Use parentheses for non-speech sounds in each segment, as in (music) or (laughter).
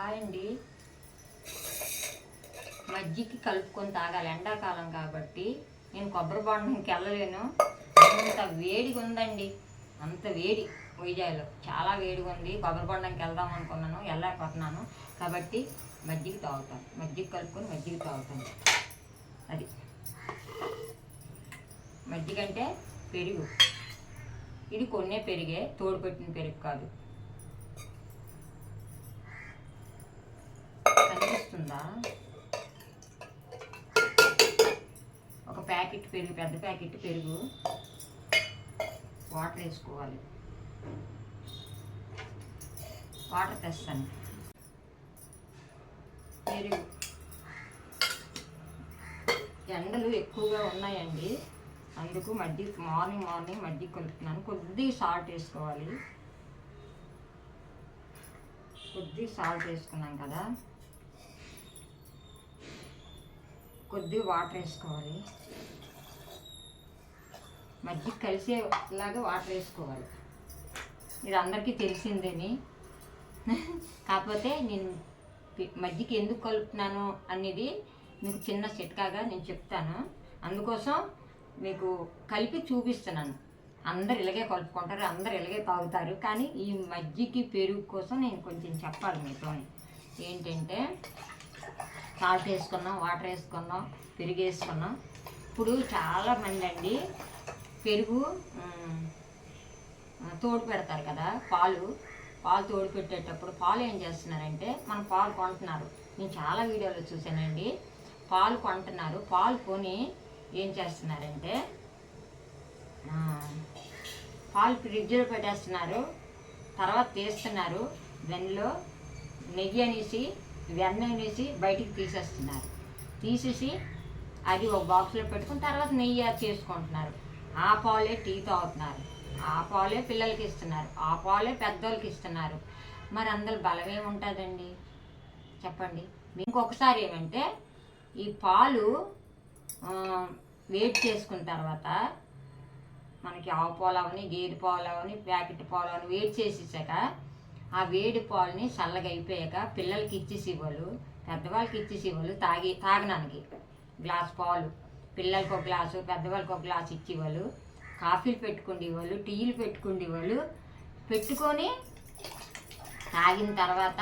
Hi అండి. మజ్జికి కలుపుకొని తాగాలి ఎండాకాలం కాబట్టి. నేను కొబ్బరి బొండంకి వెళ్ళలేను. అంత వేడిగా ఉందండి. అంత వేడి వైజాగ్లో. చాలా వేడిగా ఉంది. కొబ్బరి బొండంకి వెళ్దాం అనుకున్నాను. వెళ్ళలేకపోతున్నాను. కాబట్టి మజ్జిగ తాగుతాను. మజ్జిగ కలుపుకొని మజ్జిగ తాగుతాను. అది. మజ్జిగ అంటే పెరుగు. ఇది కొన్నే పెరిగే తోడు పెట్టిన పెరుగు కాదు. కనిపిస్తుందా ఒక ప్యాకెట్ పెరుగు పెద్ద ప్యాకెట్ పెరుగు. వాటర్ వేసుకోవాలి. వాటర్ తెస్తాను. పెరుగు. ఎండలు ఎక్కువగా ఉన్నాయండి. అందుకు మడ్డి మార్నింగ్ మార్నింగ్ మడ్డి కలుపుతున్నాను. కొద్దిగా సాల్ట్ వేసుకోవాలి. కొద్ది సాల్ట్ వేసుకున్నాం కదా. కొద్ది వాటర్ వేసుకోవాలి. మజ్జిగ కలిసేలాగా వాటర్ వేసుకోవాలి. ఇది అందరికీ తెలిసిందేని. కాకపోతే నేను మజ్జికి మజ్జిగ ఎందుకు కలుపుతున్నాను అనేది మీకు చిన్న చిట్కాగా నేను చెప్తాను. అందుకోసం మీకు కలిపి చూపిస్తున్నాను. అందరు ఇలాగే కలుపుకుంటారు అందరు ఇలాగే తాగుతారు. కానీ ఈ మజ్జికి పెరుగు కోసం నేను కొంచెం చెప్పాలి మీతో ఏంటంటే సాల్ట్ వేసుకున్నాం వాటర్ వేసుకున్నాం పెరుగు వేసుకున్నాం. ఇప్పుడు చాలామంది అండి పెరుగు తోడు పెడతారు కదా పాలు. పాలు తోడు పెట్టేటప్పుడు పాలు ఏం చేస్తున్నారంటే మనం పాలు కొంటున్నారు. నేను చాలా వీడియోలో చూశానండి. పాలు కొంటున్నారు. పాలు కొని ఏం చేస్తున్నారంటే పాలు ఫ్రిడ్జ్లో పెట్టేస్తున్నారు. తర్వాత తీస్తున్నారు. దానిలో నెయ్యి అనేసి వెన్న అనేసి బయటికి తీసేస్తున్నారు. తీసేసి అది ఒక బాక్స్లో పెట్టుకుని తర్వాత నెయ్యి అది చేసుకుంటున్నారు. ఆ పాలే టీ తాగుతున్నారు. ఆ పాలే పిల్లలకి ఇస్తున్నారు. ఆ పాలే పెద్దోళ్ళకి ఇస్తున్నారు. మరి అందరు బలం ఏముంటుందండి? చెప్పండి. ఇంకొకసారి ఏమంటే ఈ పాలు వేట్ వేడి చేసుకున్న తర్వాత మనకి ఆవు పాలు అవని గేదె పాలు అవని ప్యాకెట్ పాలు అవని వేడి చేసేసాక ఆ వేడి పాలని చల్లగా అయిపోయాక పిల్లలకి ఇచ్చేసి ఇవ్వాలి పెద్దవాళ్ళకి ఇచ్చేసి ఇవ్వాలి తాగి తాగడానికి. గ్లాస్ పాలు. పిల్లలకి ఒక గ్లాసు పెద్దవాళ్ళకి ఒక గ్లాస్ ఇచ్చేవాళ్ళు. కాఫీలు పెట్టుకుండి వాళ్ళు టీలు పెట్టుకుండి వాళ్ళు. పెట్టుకొని తాగిన తర్వాత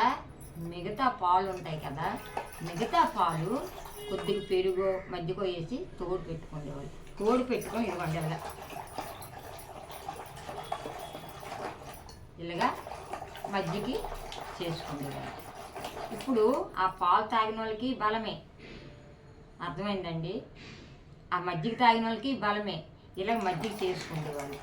మిగతా పాలు ఉంటాయి కదా మిగతా పాలు కొద్దిగా పెరుగు మధ్యకో వేసి తోడు పెట్టుకునేవాళ్ళు తోడు పెట్టుకొని ఇవ్వండి ఇలాగా మజ్జికి చేసుకునేవాళ్ళు ఇప్పుడు ఆ పాలు తాగిన వాళ్ళకి బలమే. అర్థమైందండి? ఆ మజ్జిగ తాగిన వాళ్ళకి బలమే. ఇలా మజ్జిగ చేసుకునేవాళ్ళు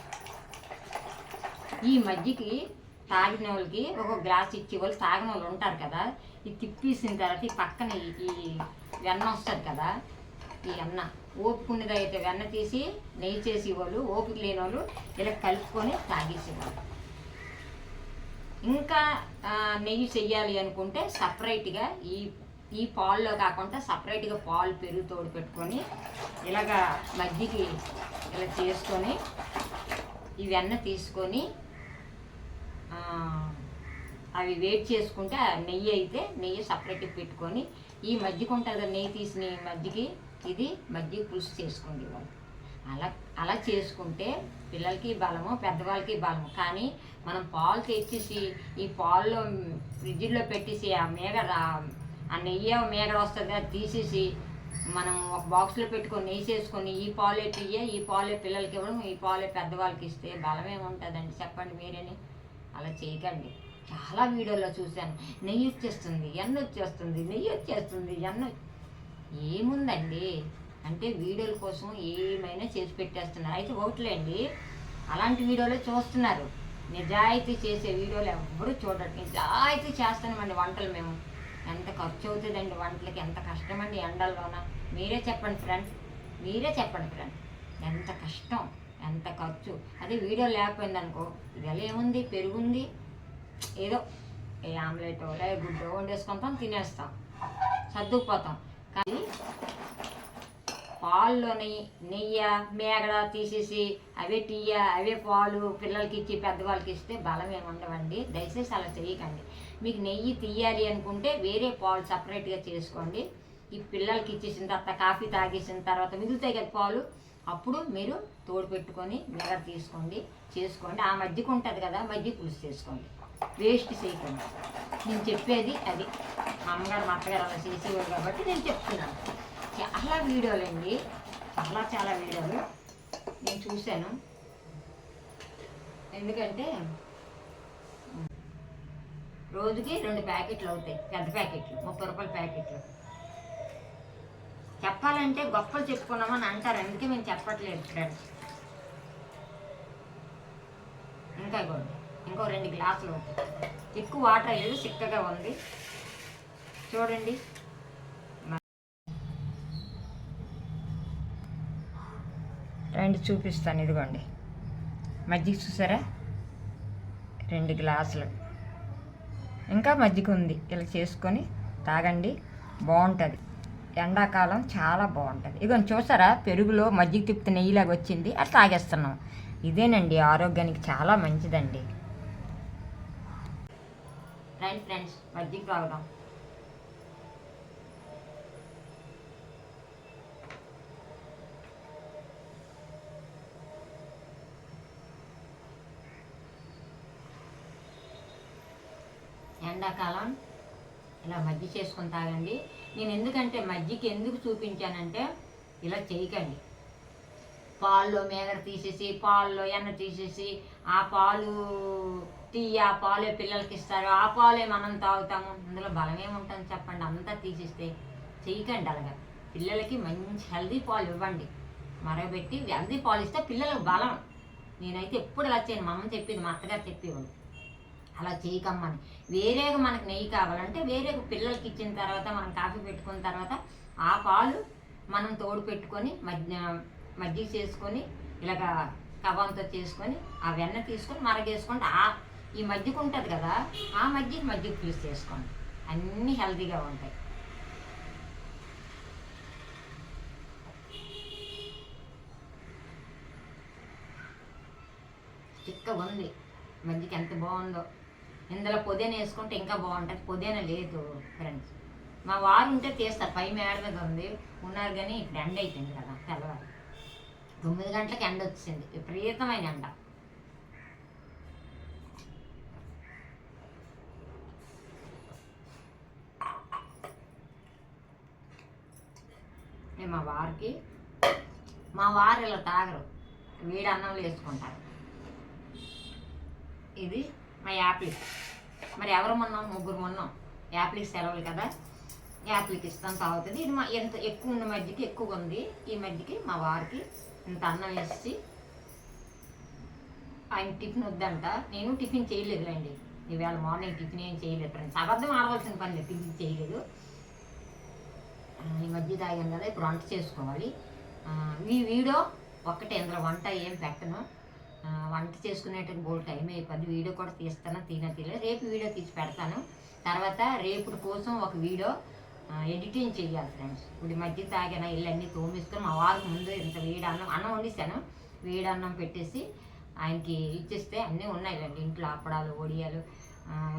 ఈ మజ్జికి తాగిన వాళ్ళకి ఒక గ్లాస్ ఇచ్చే వాళ్ళు తాగిన వాళ్ళు ఉంటారు కదా ఇది తిప్పేసిన తర్వాత ఈ పక్కన ఈ- వెన్న వస్తుంది కదా ఈ వెన్న ఓపిక అయితే వెన్న తీసి నెయ్యి చేసేవాళ్ళు ఓపిక లేని వాళ్ళు ఇలా కలుపుకొని తాగేసేవాళ్ళు. ఇంకా నెయ్యి చెయ్యాలి అనుకుంటే సపరేట్గా ఈ ఈ పాల్లో కాకుండా సపరేట్గా పాలు పెరుగు తోడు పెట్టుకొని ఇలాగా మజ్జికి ఇలా చేసుకొని ఈ వెన్న తీసుకొని అవి వేట్ చేసుకుంటే ఆ నెయ్యి అయితే నెయ్యి సపరేట్గా పెట్టుకొని ఈ మజ్జిగ ఉంటుంది కదా నెయ్యి తీసిన మజ్జిగి ఇది మజ్జిగ పులుసు చేసుకోండి వాళ్ళు. అలా అలా చేసుకుంటే పిల్లలకి బలము పెద్దవాళ్ళకి బలము. కానీ మనం పాలు తెచ్చేసి ఈ పాల్లో ఫ్రిడ్జ్లో పెట్టేసి ఆ మేగ ఆ నెయ్యి మేగడ వస్తుంది అది తీసేసి మనం ఒక బాక్స్లో పెట్టుకొని నెయ్యి చేసుకొని ఈ పాలే తీయ ఈ పాలే పిల్లలకి ఇవ్వడం ఈ పాలే పెద్దవాళ్ళకి ఇస్తే బలమే ఉంటుందండి. చెప్పండి మీరేని? అలా చేయకండి. చాలా వీడియోలో చూశాను. నెయ్యి వచ్చేస్తుంది ఎన్న వచ్చేస్తుంది నెయ్యి వచ్చేస్తుంది ఎన్న ఏముందండి? అంటే వీడియోల కోసం ఏమైనా చేసి పెట్టేస్తున్నారు. అయితే ఒకటిలేండి అలాంటి వీడియోలే చూస్తున్నారు. నిజాయితీ చేసే వీడియోలు ఎవ్వరూ చూడరు. నిజాయితీ చేస్తున్నామండి వంటలు మేము. ఎంత ఖర్చు అవుతుందండి వంటలకి ఎంత కష్టమండి ఎండల్లోన? మీరే చెప్పండి ఫ్రెండ్స్. మీరే చెప్పండి ఫ్రెండ్స్. ఎంత కష్టం ఎంత ఖర్చు. అదే వీడియో లేకపోయింది అనుకో ఇవాళ ఏముంది? పెరుగుంది. ఏదో ఏ ఆమ్లెట్ లే గుడ్డో వండేసుకుంటాం తినేస్తాం. సర్దుకుపోతాం. కానీ పాల్లోని నెయ్యి మేగడ తీసేసి అవే టీయ అవే పాలు పిల్లలకి ఇచ్చి పెద్దవాళ్ళకి ఇస్తే బలం ఏమి ఉండవండి. దయచేసి అలా చేయకండి. మీకు నెయ్యి తీయాలి అనుకుంటే వేరే పాలు సపరేట్గా చేసుకోండి. ఈ పిల్లలకి ఇచ్చేసిన తర్వాత కాఫీ తాగేసిన తర్వాత మిగులుతాయి కదా పాలు అప్పుడు మీరు తోడు పెట్టుకొని మేగడ తీసుకోండి చేసుకోండి. ఆ మధ్యకు ఉంటుంది కదా మధ్య పులుసు చేసుకోండి. వేస్ట్ చేయకండి. నేను చెప్పేది అది. మా అమ్మగారు మా అత్తగారు అలా చేసేవారు కాబట్టి నేను చెప్తున్నాను. చాలా వీడియోలు అండి చాలా చాలా వీడియోలు. నేను చూశాను. ఎందుకంటే రోజుకి రెండు ప్యాకెట్లు అవుతాయి. పెద్ద ప్యాకెట్లు ముప్పై రూపాయల ప్యాకెట్లు. చెప్పాలంటే గొప్పలు చెప్పుకున్నామని అంటారు. అందుకే మేము చెప్పట్లేదు ఫ్రెండ్స్. ఇంకా ఇవ్వండి. ఇంకో రెండు గ్లాసులు అవుతాయి. ఎక్కువ వాటర్ అయ్యేది చిక్కగా ఉంది. చూడండి. ఇదిగోండి చూపిస్తాను ఇదిగోండి. మజ్జిగ చూసారా? రెండు గ్లాసులు. ఇంకా మజ్జిగ ఉంది. ఇలా చేసుకొని తాగండి. బాగుంటుంది. ఎండాకాలం చాలా బాగుంటుంది. ఇదిగోండి చూసారా? పెరుగులో మజ్జిగ తిప్పితే నెయ్యిలాగా వచ్చింది. అది తాగేస్తున్నాం. ఇదేనండి ఆరోగ్యానికి చాలా మంచిదండి. రైట్ ఫ్రెండ్స్ మజ్జిగ తాగుదాం. ఎండాకాలం ఇలా మజ్జి చేసుకొని తాగండి. నేను ఎందుకంటే మజ్జికి ఎందుకు చూపించానంటే ఇలా చేయకండి. పాల్లో మేగడ తీసేసి పాల్లో ఎన్న తీసేసి ఆ పాలు టీ ఆ పాలే పిల్లలకి ఇస్తారు ఆ పాలే మనం తాగుతాము. అందులో బలమే ఉంటుంది చెప్పండి. అంతా తీసేస్తే చేయకండి అలాగా. పిల్లలకి మంచి హెల్దీ పాలు ఇవ్వండి. మరగబెట్టి హెల్దీ పాలు ఇస్తే పిల్లలకు బలం. నేనైతే ఎప్పుడు ఇలా చేయను. మా అమ్మ చెప్పింది మా అత్తగారు చెప్పేవాడు అలా చేయకమ్మని వేరేగా మనకు నెయ్యి కావాలంటే వేరే పిల్లలకి ఇచ్చిన తర్వాత మనం కాఫీ పెట్టుకున్న తర్వాత ఆ పాలు మనం తోడు పెట్టుకొని మధ్య మజ్జిగ చేసుకొని ఇలాగ కవ్వంతో చేసుకొని ఆ వెన్న తీసుకొని మరగేసుకుంటే ఆ ఈ మజ్జిగ ఉంటుంది కదా ఆ మజ్జిగ మజ్జిగ పులుసు చేసుకోండి. అన్నీ హెల్తీగా ఉంటాయి. చిక్క ఉంది. మజ్జిగ ఎంత బాగుందో. ఇందులో పుదీన వేసుకుంటే ఇంకా బాగుంటుంది. పుదీన లేదు ఫ్రెండ్స్ మా వారు ఉంటే తీస్తారు. పై మేడ మీద ఉంది. ఉన్నారు కానీ ఇప్పుడు ఎండ అయిపోయింది కదా తెల్లవారు. తొమ్మిది గంటలకు ఎండ వచ్చింది. విపరీతమైన ఎండ. మా వారికి మా వారు ఇలా తాగరు. వేడి అన్నంలో వేసుకుంటారు. ఇది మా యాప్లిక్ మరి ఎవరు మొన్నాం? ముగ్గురు మొన్నాం. యాప్లిక్ సెలవులు కదా. యాప్లిక్ ఇస్తాను తాగుతుంది. ఇది మా ఎంత ఎక్కువ ఉన్న మధ్యకి ఎక్కువ ఉంది. ఈ మధ్యకి మా వారికి ఇంత అన్నం వేసి ఆయన టిఫిన్ వద్దంట. నేను టిఫిన్ చేయలేదులేండి. ఈవేళ మార్నింగ్ టిఫిన్ ఏం చేయలేదు. ఫ్రెండ్స్ అబద్ధం ఆడవలసిన పని లేదు. టిఫిన్ చేయలేదు. ఈ మధ్య తాగాను కదా. ఇప్పుడు వంట చేసుకోవాలి. ఈ వీడియో ఒక్కటే. ఇందులో వంట ఏం పెట్టను. వంట చేసుకునేటప్పుడు బోల్ టైం అయిపోద్ది. వీడియో కూడా తీస్తాను తిన తీయలేదు రేపు వీడియో తీసి పెడతాను. తర్వాత రేపు కోసం ఒక వీడియో ఎడిటింగ్ చేయాలి ఫ్రెండ్స్. ఇప్పుడు మధ్య తాగిన ఇల్లు అన్నీ మా వారికి ముందు ఇంత వేడి అన్నం అన్నం వండిస్తాను. వేడి అన్నం పెట్టేసి ఆయనకి ఇచ్చేస్తే అన్నీ ఉన్నాయి రండి ఇంట్లో అప్పడాలు ఒడియాలు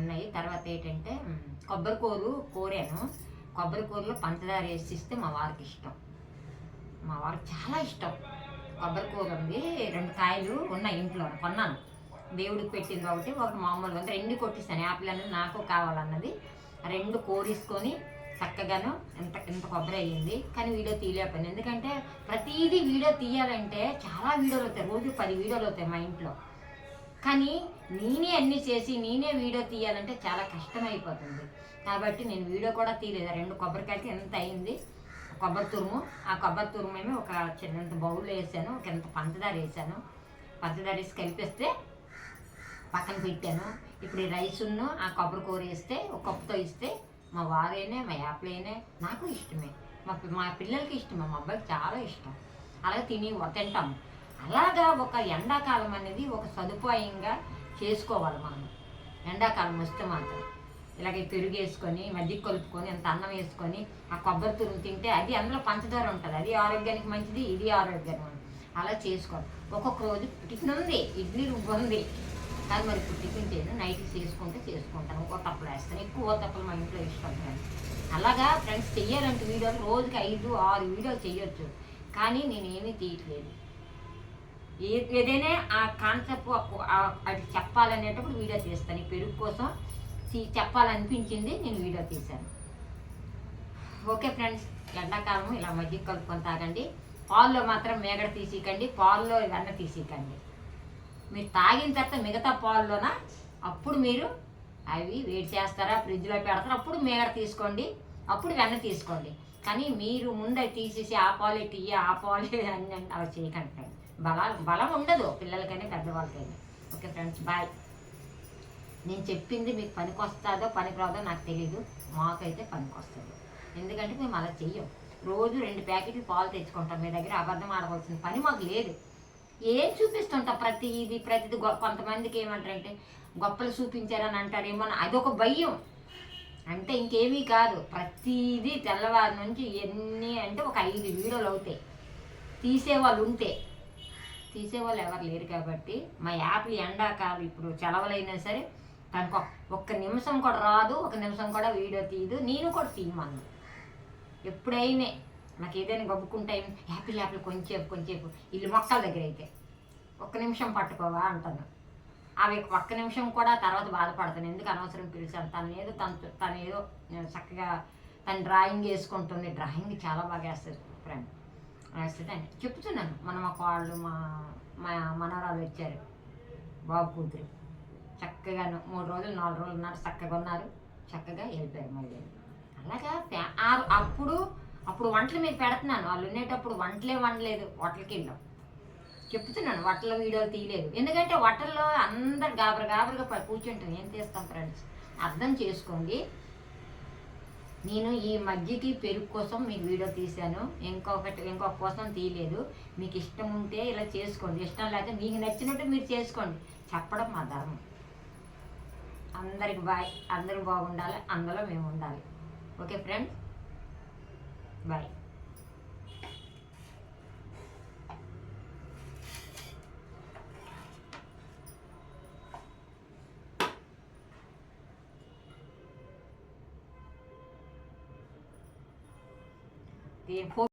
ఉన్నాయి. తర్వాత ఏంటంటే కొబ్బరి కూరు కోరాను. కొబ్బరి కూరలో పంచదార వేసి ఇస్తే మా వారికి ఇష్టం. మా వారికి చాలా ఇష్టం. కొబ్బరి కూర ఉంది రెండు కాయలు ఉన్నాయి ఇంట్లో కొన్నాను. దేవుడికి పెట్టింది కాబట్టి ఒక మామూలుగా ఉంది. రెండు కొట్టిస్తాను యాపిల్ అనేది నాకు కావాలన్నది. రెండు కోరేసుకొని చక్కగాను ఇంత ఇంత కొబ్బరి అయ్యింది. కానీ వీడియో తీయలేకపోయింది. ఎందుకంటే ప్రతిదీ వీడియో తీయాలంటే చాలా వీడియోలు అవుతాయి రోజు పది వీడియోలు అవుతాయి మా ఇంట్లో. కానీ నేనే అన్ని చేసి నేనే వీడియో తీయాలంటే చాలా కష్టమైపోతుంది. కాబట్టి నేను వీడియో కూడా తీయలేదు. రెండు కొబ్బరికాయలకి ఎంత అయింది కొబ్బరి తురుము. ఆ కొబ్బరి తురుము ఒక చిన్నంత బౌల్లో వేసాను ఒక పంచదార వేసాను. పంచదార వేసి కలిపిస్తే పక్కన పెట్టాను. ఇప్పుడు ఈ రైసును ఆ కొబ్బరి కూర వేస్తే ఒక కప్పుతో ఇస్తే మా వారైనా మా యాప్లైనా నాకు ఇష్టమే. మా మా పిల్లలకి ఇష్టమే మా అబ్బాయికి చాలా ఇష్టం. అలాగే తిని తింటాము అలాగా ఒక ఎండాకాలం అనేది ఒక సదుపాయంగా చేసుకోవాలి మనం. ఎండాకాలం వస్తే మాత్రం. ఇలాగే పెరుగు వేసుకొని మజ్జిగ కలుపుకొని అంత అన్నం వేసుకొని ఆ కొబ్బరి తురుము తింటే అది అందులో పంచదార ఉంటుంది. అది ఆరోగ్యానికి మంచిది ఇది ఆరోగ్యానికి మంచిది. అలా చేసుకోవాలి. ఒక్కొక్క రోజు టిఫిన్ ఉంది ఇడ్లీ రుబ్బు ఉంది. కానీ మరి ఇప్పుడు టిఫిన్ చేయను నైట్ చేసుకుంటే చేసుకుంటాను ఒక్కో తప్పులు వేస్తాను. ఎక్కువ తప్పులు మా ఇంట్లో ఇష్టం అలాగా ఫ్రెండ్స్ చెయ్యాలంటే వీడియోలు రోజుకి ఐదు ఆరు వీడియోలు చేయొచ్చు కానీ నేను ఏమీ తీయట్లేదు. ఏదైనా ఆ కాన్సెప్ట్ అది చెప్పాలనేటప్పుడు వీడియో చేస్తాను ఈ పెరుగు కోసం చెప్పాలనిపించింది నేను వీడియో తీశాను. ఓకే ఫ్రెండ్స్ ఎండాకాలం ఇలా మజ్జిగ కలుపుకొని తాగండి. పాల్లో మాత్రం మేగడ తీసికండి పాల్లో వెన్న తీసికండి. మీరు తాగిన తర్వాత మిగతా పాల్లోన అప్పుడు మీరు అవి వేడి చేస్తారా ఫ్రిడ్జ్లో పెడతారా అప్పుడు మేగడ తీసుకోండి అప్పుడు వెన్న తీసుకోండి. కానీ మీరు ముందు తీసేసి ఆ పాలే టీ ఆ పాలే (laughs) అని అవి చేయకండి ఫ్రెండ్స్. బలం బలం ఉండదు పిల్లలకైనా పెద్దవాళ్ళకైనా. Okay friends bye. నేను చెప్పింది మీకు పనికి వస్తుందో పనికి రాదో నాకు తెలియదు మాకైతే పనికి వస్తుంది ఎందుకంటే మేము అలా చెయ్యం. రోజు రెండు ప్యాకెట్లు పాలు తెచ్చుకుంటాం మీ దగ్గర అబద్ధం ఆడవలసిన పని మాకు లేదు. ఏం చూపిస్తుంటాం ప్రతి ఇది ప్రతిది గొ- కొంతమందికి ఏమంటారంటే గొప్పలు చూపించారని అంటారేమో అదొక భయం. అంటే ఇంకేమీ కాదు. ప్రతిదీ తెల్లవారి నుంచి ఎన్ని అంటే ఒక ఐదు వీడియోలు అవుతాయి. తీసేవాళ్ళు ఉంటే. తీసేవాళ్ళు ఎవరు లేరు కాబట్టి మా యాప్లు ఎండాకాలం ఇప్పుడు చలవలైనా సరే తనకు ఒక్క నిమిషం కూడా రాదు ఒక నిమిషం కూడా వీడియో తీయదు నేను కూడా తీయమను ఎప్పుడైనా నాకు ఏదైనా గబ్బుకుంటాయి యాపిల్ యాపిల్ కొంచెంసేపు కొంచెంసేపు ఇల్లు మొక్కల దగ్గర అయితే. ఒక్క నిమిషం పట్టుకోవా అంటాను. అవి ఒక్క నిమిషం కూడా తర్వాత బాధపడతాను. ఎందుకు అనవసరం పిలిచాను తను ఏదో తను తను ఏదో చక్కగా తను డ్రాయింగ్ వేసుకుంటుంది. డ్రాయింగ్ చాలా బాగా వేస్తుంది ఫ్రెండ్. వేస్తుంది అని చెప్తున్నాను. మన మా వాళ్ళు మా మా మనవరాలు వచ్చారు. బాబు కూతురు. చక్కగాను మూడు రోజులు నాలుగు రోజులు ఉన్నారు చక్కగా ఉన్నారు. చక్కగా వెళ్ళిపోయారు మళ్ళీ. అలాగా ఫ్యా- అప్పుడు అప్పుడు వంటలు మీరు పెడుతున్నాను. వాళ్ళు ఉండేటప్పుడు వంటలే వండలేదు హోటల్కి వెళ్ళాం. చెప్తున్నాను వంటల వీడియోలు తీయలేదు. ఎందుకంటే వంటల్లో అందరు గాబర గాబరగా ప- కూర్చుంటాను ఏం చేస్తాం ఫ్రెండ్స్? అర్థం చేసుకోండి. నేను ఈ మధ్యకి పెరుగు కోసం మీకు వీడియో తీశాను. ఇంకొకటి ఇంకొక కోసం తీయలేదు. మీకు ఇష్టం ఉంటే ఇలా చేసుకోండి. ఇష్టం లేకపోతే మీకు నచ్చినట్టు మీరు చేసుకోండి. చెప్పడం మా ధర్మం. అందరికి బాయ్ అందరూ బాగుండాలి అందులో మేము ఉండాలి. Okay friends? బాయ్. దీని